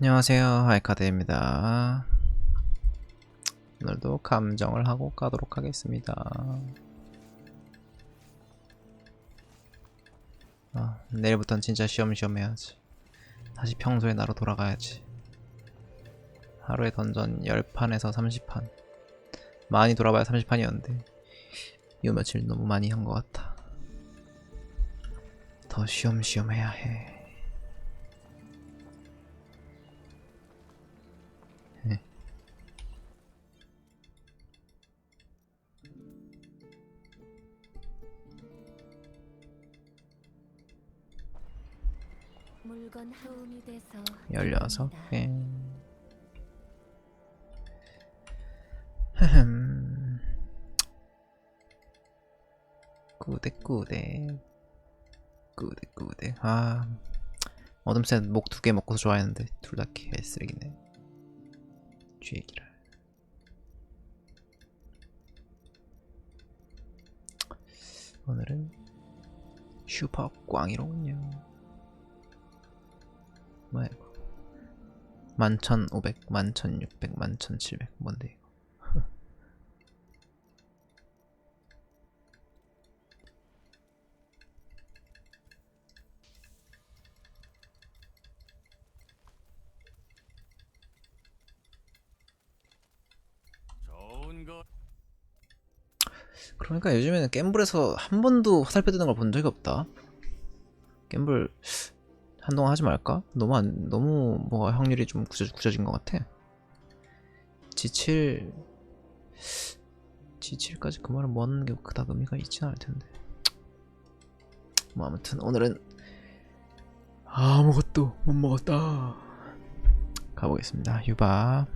안녕하세요. 하이카드입니다. 오늘도 감정을 하고 가도록 하겠습니다. 아, 내일부턴 진짜 쉬엄쉬엄 해야지. 다시 평소의 나로 돌아가야지. 하루에 던전 10판에서 30판. 많이 돌아봐야 30판이었는데 요 며칠 너무 많이 한 것 같아. 더 쉬엄쉬엄 해야 해 물건 도움이 돼서 16개 흐흠 꾸데꾸데 꾸데꾸데 아 어둠새 목 두 개 먹고서 좋아했는데 둘 다 개쓰레기네. 쥐기를. 오늘은 슈퍼 꽝이로군요 뭐야 이거? 11,500, 11,600, 11,700 뭔데 이거? 좋은 거. 그러니까 요즘에는 갬블에서 한 번도 화살표 뜨는 걸 본 적이 없다. 갬블 한동안 하지 말까? 너무 안, 너무 뭐가 확률이 좀 굳어, 굳어진 것 같아. G7 G7까지 그 말을 뭐 하는 게 그닥 의미가 있진 않을 텐데. 뭐 아무튼 오늘은 아무것도 못 먹었다. 가보겠습니다. 유바